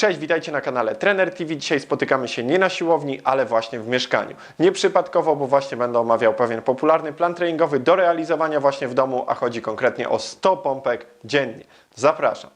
Cześć, witajcie na kanale Trener TV. Dzisiaj spotykamy się nie na siłowni, ale właśnie w mieszkaniu. Nieprzypadkowo, bo właśnie będę omawiał pewien popularny plan treningowy do realizowania właśnie w domu, a chodzi konkretnie o 100 pompek dziennie. Zapraszam.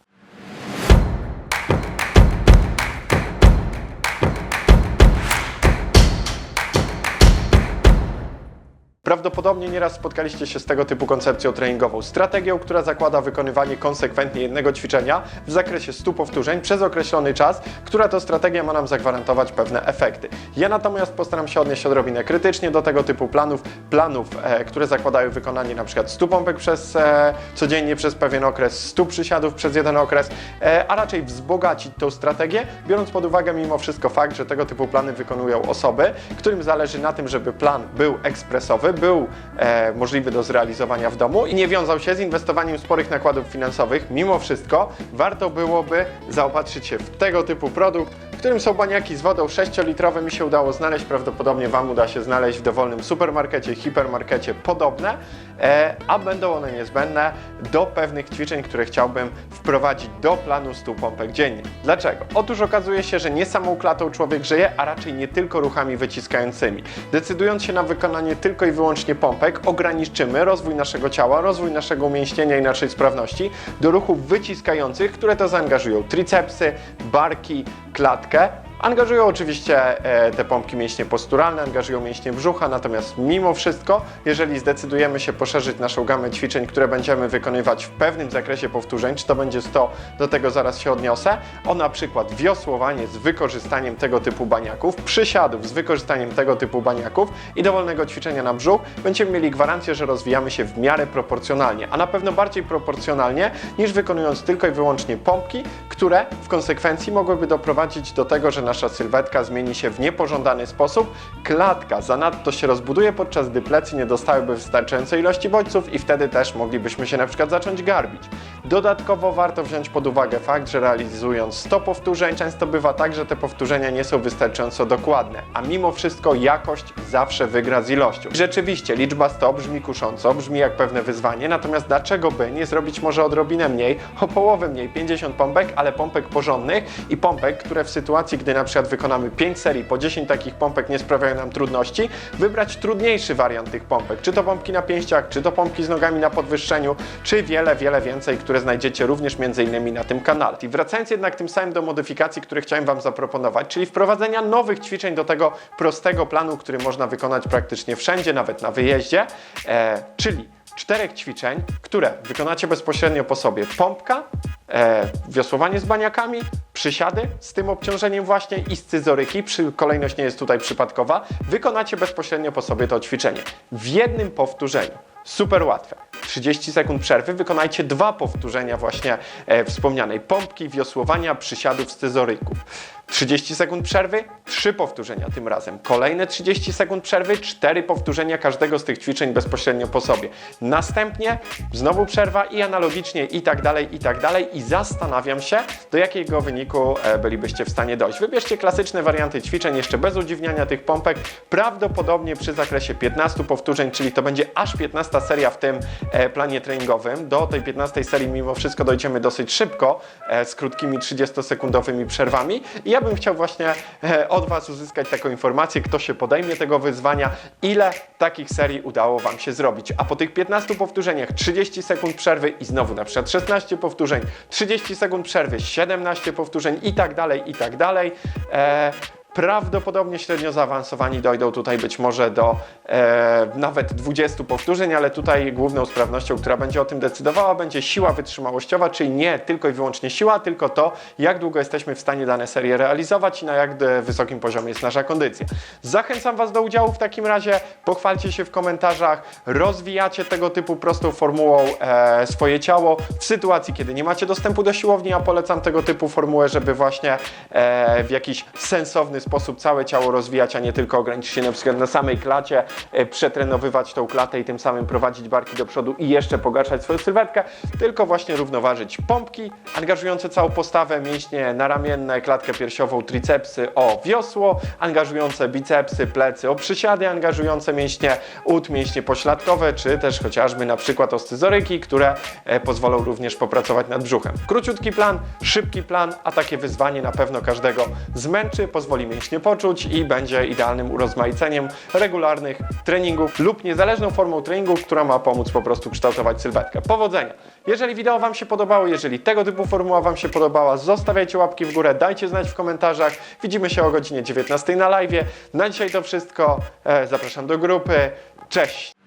Prawdopodobnie nieraz spotkaliście się z tego typu koncepcją treningową. Strategią, która zakłada wykonywanie konsekwentnie jednego ćwiczenia w zakresie 100 powtórzeń przez określony czas, która to strategia ma nam zagwarantować pewne efekty. Ja natomiast postaram się odnieść odrobinę krytycznie do tego typu planów, planów, e, które zakładają wykonanie na przykład 100 pompek przez e, codziennie przez pewien okres, 100 przysiadów przez jeden okres, e, a raczej wzbogacić tą strategię, biorąc pod uwagę mimo wszystko fakt, że tego typu plany wykonują osoby, którym zależy na tym, żeby plan był ekspresowy, był e, możliwy do zrealizowania w domu i nie wiązał się z inwestowaniem sporych nakładów finansowych. Mimo wszystko warto byłoby zaopatrzyć się w tego typu produkt, którym są baniaki z wodą 6-litrowe. Mi się udało znaleźć, prawdopodobnie Wam uda się znaleźć w dowolnym supermarkecie, hipermarkecie podobne, e, a będą one niezbędne do pewnych ćwiczeń, które chciałbym wprowadzić do planu 100 pompek dziennie. Dlaczego? Otóż okazuje się, że nie samą klatą człowiek żyje, a raczej nie tylko ruchami wyciskającymi. Decydując się na wykonanie tylko i wyłącznie pompek, ograniczymy rozwój naszego ciała, rozwój naszego umięśnienia i naszej sprawności do ruchów wyciskających, które to zaangażują tricepsy, barki, klatkę. okay? Angażują oczywiście e, te pompki mięśnie posturalne, angażują mięśnie brzucha, natomiast mimo wszystko, jeżeli zdecydujemy się poszerzyć naszą gamę ćwiczeń, które będziemy wykonywać w pewnym zakresie powtórzeń, czy to będzie 100, do tego zaraz się odniosę, o na przykład wiosłowanie z wykorzystaniem tego typu baniaków, przysiadów z wykorzystaniem tego typu baniaków i dowolnego ćwiczenia na brzuch, będziemy mieli gwarancję, że rozwijamy się w miarę proporcjonalnie, a na pewno bardziej proporcjonalnie niż wykonując tylko i wyłącznie pompki, które w konsekwencji mogłyby doprowadzić do tego, że nasza sylwetka zmieni się w niepożądany sposób, klatka zanadto się rozbuduje, podczas gdy plecy nie dostałyby wystarczającej ilości bodźców i wtedy też moglibyśmy się na przykład zacząć garbić. Dodatkowo warto wziąć pod uwagę fakt, że realizując 100 powtórzeń, często bywa tak, że te powtórzenia nie są wystarczająco dokładne, a mimo wszystko jakość zawsze wygra z ilością. Rzeczywiście, liczba 100 brzmi kusząco, brzmi jak pewne wyzwanie, natomiast dlaczego by nie zrobić może odrobinę mniej, o połowę mniej, 50 pompek, ale pompek porządnych i pompek, które w sytuacji, gdy na przykład wykonamy 5 serii, po 10 takich pompek nie sprawiają nam trudności, wybrać trudniejszy wariant tych pompek, czy to pompki na pięściach, czy to pompki z nogami na podwyższeniu, czy wiele, wiele więcej, które znajdziecie również innymi na tym kanale. I wracając jednak tym samym do modyfikacji, które chciałem Wam zaproponować, czyli wprowadzenia nowych ćwiczeń do tego prostego planu, który można wykonać praktycznie wszędzie, nawet na wyjeździe, e, czyli czterech ćwiczeń, które wykonacie bezpośrednio po sobie. Pompka, e, wiosłowanie z baniakami, przysiady z tym obciążeniem właśnie i scyzoryki, przy, kolejność nie jest tutaj przypadkowa, wykonacie bezpośrednio po sobie to ćwiczenie. W jednym powtórzeniu. Super łatwe. 30 sekund przerwy, wykonajcie dwa powtórzenia właśnie e, wspomnianej pompki, wiosłowania, przysiadów, scyzoryków. 30 sekund przerwy, trzy powtórzenia tym razem. Kolejne 30 sekund przerwy, cztery powtórzenia każdego z tych ćwiczeń bezpośrednio po sobie. Następnie znowu przerwa i analogicznie i tak dalej, i tak dalej i zastanawiam się, do jakiego wyniku e, bylibyście w stanie dojść. Wybierzcie klasyczne warianty ćwiczeń, jeszcze bez udziwniania tych pompek, prawdopodobnie przy zakresie 15 powtórzeń, czyli to będzie aż 15 seria w tym e, planie treningowym. Do tej 15 serii mimo wszystko dojdziemy dosyć szybko, e, z krótkimi 30-sekundowymi przerwami. I ja bym chciał właśnie e, od Was uzyskać taką informację, kto się podejmie tego wyzwania, ile takich serii udało Wam się zrobić. A po tych 15 powtórzeniach 30 sekund przerwy i znowu na przykład 16 powtórzeń, 30 sekund przerwy, 17 powtórzeń i tak dalej, i tak dalej. E, Prawdopodobnie średnio zaawansowani dojdą tutaj być może do e, nawet 20 powtórzeń, ale tutaj główną sprawnością, która będzie o tym decydowała, będzie siła wytrzymałościowa, czyli nie tylko i wyłącznie siła, tylko to, jak długo jesteśmy w stanie dane serie realizować i na jak e, wysokim poziomie jest nasza kondycja. Zachęcam Was do udziału w takim razie, pochwalcie się w komentarzach, rozwijacie tego typu prostą formułą e, swoje ciało w sytuacji, kiedy nie macie dostępu do siłowni, a polecam tego typu formułę, żeby właśnie e, w jakiś sensowny sposób całe ciało rozwijać, a nie tylko ograniczyć się na przykład na samej klacie, e, przetrenowywać tą klatę i tym samym prowadzić barki do przodu i jeszcze pogarszać swoją sylwetkę, tylko właśnie równoważyć pompki angażujące całą postawę, mięśnie naramienne, klatkę piersiową, tricepsy o wiosło, angażujące bicepsy, plecy o przysiady, angażujące mięśnie ud, mięśnie pośladkowe, czy też chociażby na przykład oscyzoryki, które e, pozwolą również popracować nad brzuchem. Króciutki plan, szybki plan, a takie wyzwanie na pewno każdego zmęczy, pozwoli poczuć i będzie idealnym urozmaiceniem regularnych treningów lub niezależną formą treningu, która ma pomóc po prostu kształtować sylwetkę. Powodzenia! Jeżeli wideo Wam się podobało, jeżeli tego typu formuła Wam się podobała, zostawiajcie łapki w górę, dajcie znać w komentarzach. Widzimy się o godzinie 19 na live. Na dzisiaj to wszystko. E, Zapraszam do grupy. Cześć!